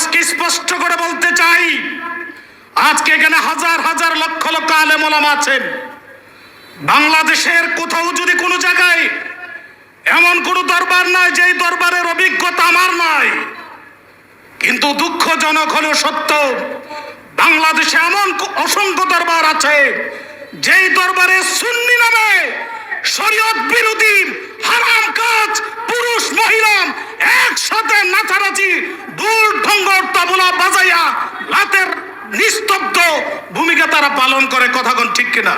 আজকে স্পষ্ট করে বলতে চাই, আজকে এখানে হাজার হাজার লক্ষ লক্ষ আলেমলাম আছেন। বাংলাদেশের কোথাও যদি কোনো জায়গায় এমন কোনো দরবার নাই, যেই দরবারের অভিজ্ঞতা আমার নাই, কিন্তু দুঃখজনক হলেও সত্য, বাংলাদেশে এমন অসংখ্য দরবার আছে, যেই দরবারে সুন্নি নামে শরীয়ত বিরোধী হারাম কাজ পুরুষ মহিলা একসাথে নাচানাচি, দূর তবলা বাজাইয়া রাতের নিস্তব্ধ ভূমিকা তারা পালন করে কথাগণ ঠিক কিনা?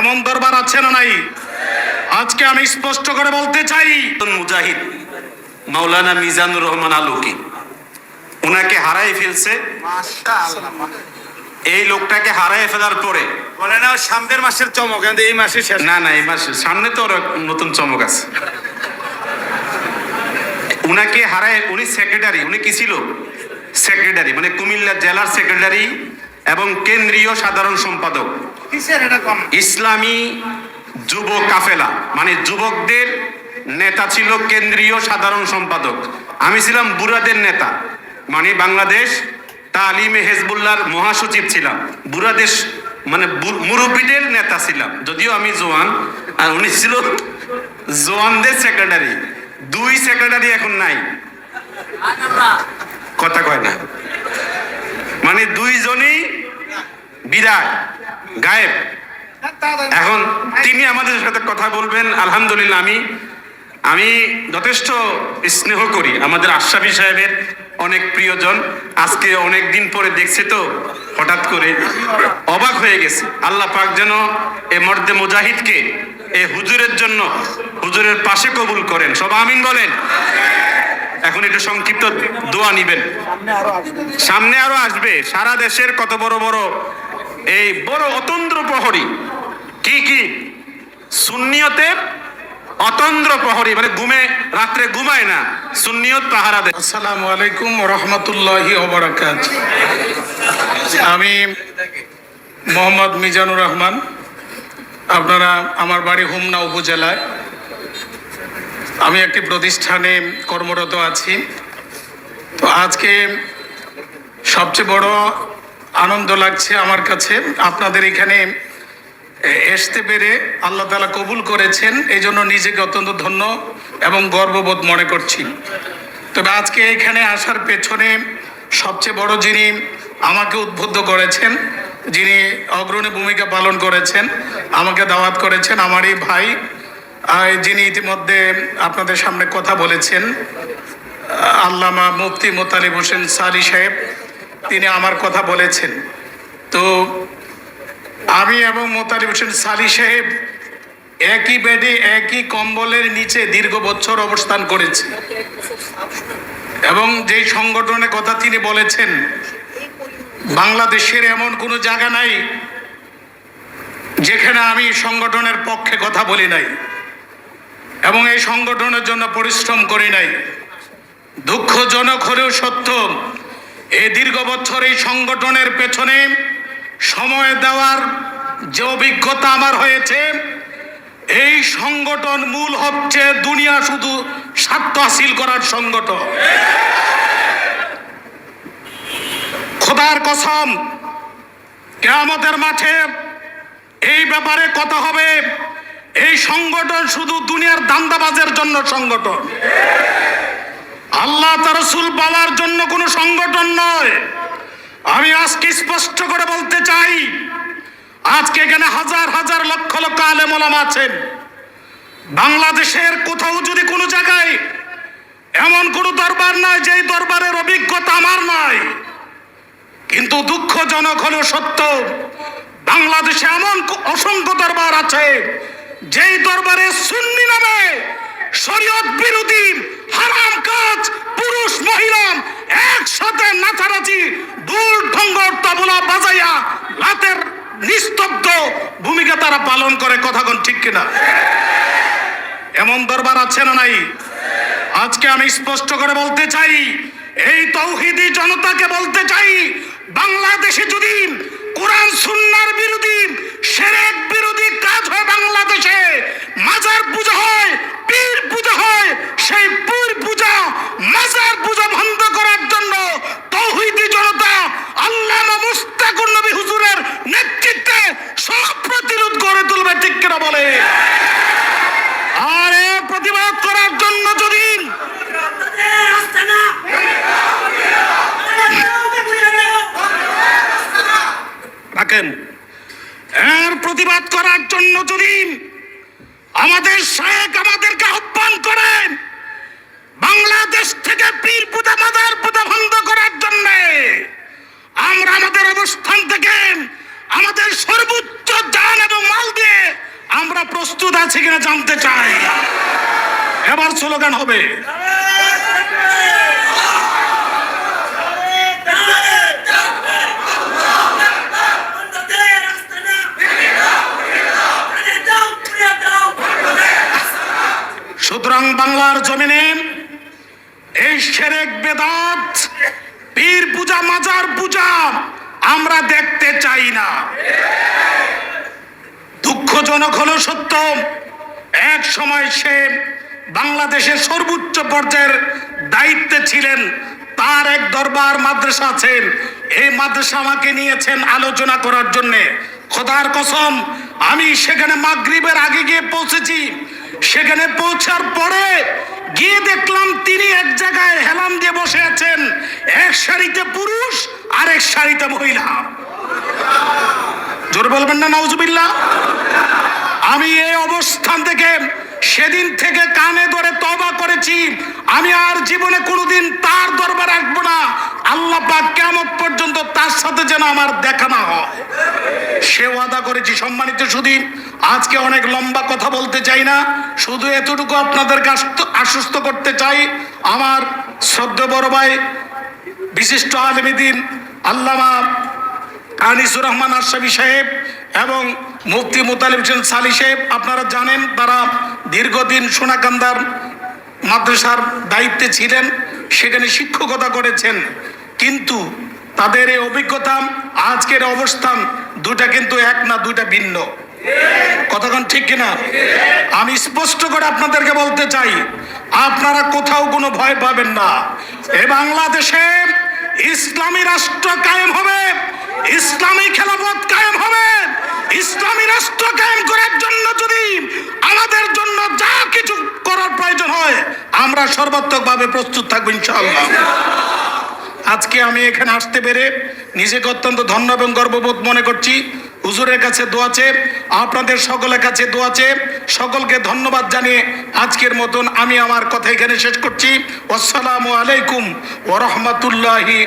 এমন দরবার আছে না নাই? আজকে আমি স্পষ্ট করে বলতে চাই মুজাহিদ মাওলানা মিজানুর রহমান আলুকি ওনাকে হারাই ফেলছে। এই লোকটাকে হারাই ফেলার পরে। বলে না সামনের মাসের চমক এই মাসে শেষ। না না এই মাসে সামনে তো ওর নতুন চমক আছে। উনাকে হারায় উনি সেক্রেটারি উনি কি ছিল? সেক্রেটারি মানে কুমিল্লা জেলার সেক্রেটারি এবং কেন্দ্রীয় সাধারণ সম্পাদক। ইসলামী যুব কাফেলা মানে যুবকদের নেতা ছিল কেন্দ্রীয় সাধারণ সম্পাদক। আমি ছিলাম বুড়াদের নেতা মানে বাংলাদেশ তালিমে হেজবুল্লাহর মহাসচিব ছিলাম। বুড়াদেশ মানে মুরব্বীদের নেতা ছিলাম যদিও আমি জোয়ান আর উনি ছিল জোয়ানদের সেক্রেটারি দুই সেক্রেটারি এখন নাই। কথা কয় না। মানে দুইজনই বিদায়, গায়েব। এখন তিনি আমাদের সাথে কথা বলবেন, আলহামদুলিল্লাহ আমি আমি যথেষ্ট স্নেহ করি আমাদের আশরাফি সাহেবের অনেক প্রিয়জন। আজকে অনেক দিন পরে দেখছে তো, হঠাৎ করে অবাক হয়ে গেছে। আল্লাহ পাক যেন এ মর্দে মুজাহিদকে এ হুজুরের জন্য হুজুরের পাশে কবুল করেন। সব আমিন বলেন? এখন একটু সংক্ষিপ্ত দোয়া নিবেন। সামনে আরও আসবে। সারা দেশের কত বড় বড় এই বড় অতন্দ্র প্রহরী। কি কি? সুন্নিয়তের অতন্দ্র প্রহরী। মানে ঘুমে, রাত্রে ঘুমায় না। সুন্নিয়ত পাহারা দেয়। আসসালামু আলাইকুম রহমতুল্লাহি আমি মোহাম্মদ মিজানুর রহমান। আপনারা আমার বাড়ি হোমনা উপজেলায়। আমি একটি প্রতিষ্ঠানে কর্মরত আছি। তো আজকে সবচেয়ে বড় আনন্দ লাগছে আমার কাছে। আপনাদের এখানে আসতে পেরে আল্লাহ তালা কবুল করেছেন এই জন্য নিজেকে অত্যন্ত ধন্য এবং গর্ববোধ মনে করছি। তবে আজকে এখানে আসার পেছনে সবচেয়ে বড় যিনি আমাকে উদ্বুদ্ধ করেছেন যিনি অগ্রণী ভূমিকা পালন করেছেন, আমাকে দাওয়াত করেছেন আমারই ভাই যিনি ইতিমধ্যে আপনাদের সামনে কথা বলেছেন, আল্লামা মুফতি মোতালিব হোসেন সালি সাহেব, তিনি আমার কথা বলেছেন। তো আমি এবং মোতালিব হোসেন সালি সাহেব একই বেডে, একই কম্বলের নিচে দীর্ঘ বছর অবস্থান করেছি। এবং যেই সংগঠনের কথা তিনি বলেছেন বাংলাদেশের এমন কোনো জায়গা নাই যেখানে আমি সংগঠনের পক্ষে কথা বলি নাই এবং এই সংগঠনের জন্য পরিশ্রম করি নাই। দুঃখজনক হলেও সত্য এই দীর্ঘ বছর এই সংগঠনের পেছনে সময় দেওয়ার যে অভিজ্ঞতা আমার হয়েছে, এই সংগঠন মূল হচ্ছে দুনিয়া শুধু স্বার্থ হাসিল করার সংগঠন। খোদার কসম, কেয়ামতের মাঠে এই ব্যাপারে কথা হবে। এই সংগঠন শুধু দুনিয়ার দান্দাবাজের জন্য সংগঠন। আল্লাহ তার রসুল পাওয়ার জন্য কোনো সংগঠন নয়। আমি আজকে স্পষ্ট করে বলতে চাই, আজকে এখানে হাজার হাজার লক্ষ লক্ষ আলেমলাম আছেন। বাংলাদেশের কোথাও যদি কোনো জায়গায় এমন কোনো দরবার নাই, যেই দরবারের অভিজ্ঞতা আমার নাই কিন্তু দুঃখজনক হলেও সত্য, বাংলাদেশে এমন অসংখ্য দরবার আছে, যেই দরবারে সুন্নি নামে শরীয়ত বিরোধী হারাম কাজ, পুরুষ, মহিলা একসাথে নাচানাচি, দূর ঢঙ্গর তবলা বাজাইয়া রাতের নিস্তব্ধ ভূমিকা তারা পালন করে কথাগণ ঠিক কিনা? এমন দরবার আছে না নাই? আজকে আমি স্পষ্ট করে বলতে চাই, এই তৌহিদি বাংলাদেশে যদি কোরআন, সুন্নার বিরোধী, সেরেক বিরোধী কাজ হয় বাংলাদেশে, মাজার পূজা হয়, পীর পূজা হয়, সেই পীর পূজা মাজার যদি আমাদের শেখ আমাদেরকে আহ্বান করেন বাংলাদেশ থেকে পীর পূজা মাদার পূজা বন্ধ করার জন্য আমরা আমাদের অবস্থান থেকে আমাদের সর্বোচ্চ জান এবং মাল দিয়ে আমরা প্রস্তুত আছি কিনা জানতে চাই। এবার স্লোগান হবে। বাংলার জমিনে এই সেরেক বেদাত, পীর পূজা, মাজার পূজা আমরা দেখতে চাই না। দুঃখজনক হলো সত্য, এক সময় সে বাংলাদেশের সর্বোচ্চ পর্যায়ের দায়িত্বে ছিলেন, তার এক দরবার মাদ্রাসা আছেন এই মাদ্রাসা আমাকে নিয়েছেন আলোচনা করার জন্য। খোদার কসম, আমি সেখানে মাগরিবের আগে গিয়ে পৌঁছেছি। সেখানে পৌঁছার পরে গিয়ে দেখলাম তিনি এক জায়গায় হেলাম দিয়ে বসে আছেন। এক সারিতে পুরুষ আর এক সারিতে মহিলা। জোর বলবেন না, নাউজুবিল্লাহ? আমি এই অবস্থান থেকে সেদিন থেকে কানে ধরে তবা করেছি। আমি আর জীবনে কোনোদিন তার দরবার রাখব না। আল্লাহ পাক কেমন পর্যন্ত তার সাথে যেন আমার দেখা না হয়। সে ওয়াদা করেছি সম্মানিত শুধু আজকে অনেক লম্বা কথা বলতে চাই না। শুধু এতটুকু আপনাদেরকে আশ্বস্ত করতে চাই। আমার শ্রদ্ধ বড় ভাই, বিশিষ্ট আলমিদিন আল্লামা আনিসুর রহমান আশরাফি সাহেব এবং মুফতি মুতালিব হোসেন সালি সাহেব, আপনারা জানেন তারা দীর্ঘদিন সোনাকান্দার মাদ্রাসার দায়িত্বে ছিলেন, সেখানে শিক্ষকতা করেছেন। কিন্তু তাদের এই অভিজ্ঞতা, আজকের অবস্থান দুটা কিন্তু এক না দুইটা ভিন্ন। কতক্ষণ ঠিক কিনা? আমি স্পষ্ট করে আপনাদেরকে বলতে চাই, আপনারা কোথাও কোনো ভয় পাবেন না। এ বাংলাদেশে ইসলামী রাষ্ট্র কায়েম হবে ইসলামী খেলাফত কায়েম হবে। ইসলামী রাষ্ট্র কায়েম করার জন্য যদি আমাদের জন্য যা কিছু করার প্রয়োজন হয়, আমরা সর্বাত্মকভাবে প্রস্তুত থাকব ইনশাআল্লাহ। আজকে আমি এখানে আসতে পেরে নিজেকে অত্যন্ত ধন্য এবং গর্ববোধ মনে করছি। হুজুরের কাছে দোয়াছে আপনাদের সকলের কাছে দোয়াছে সকলকে ধন্যবাদ জানিয়ে আজকের মতন আমি আমার কথা এখানে শেষ করছি। আসসালামু আলাইকুম ওরহমতুল্লাহি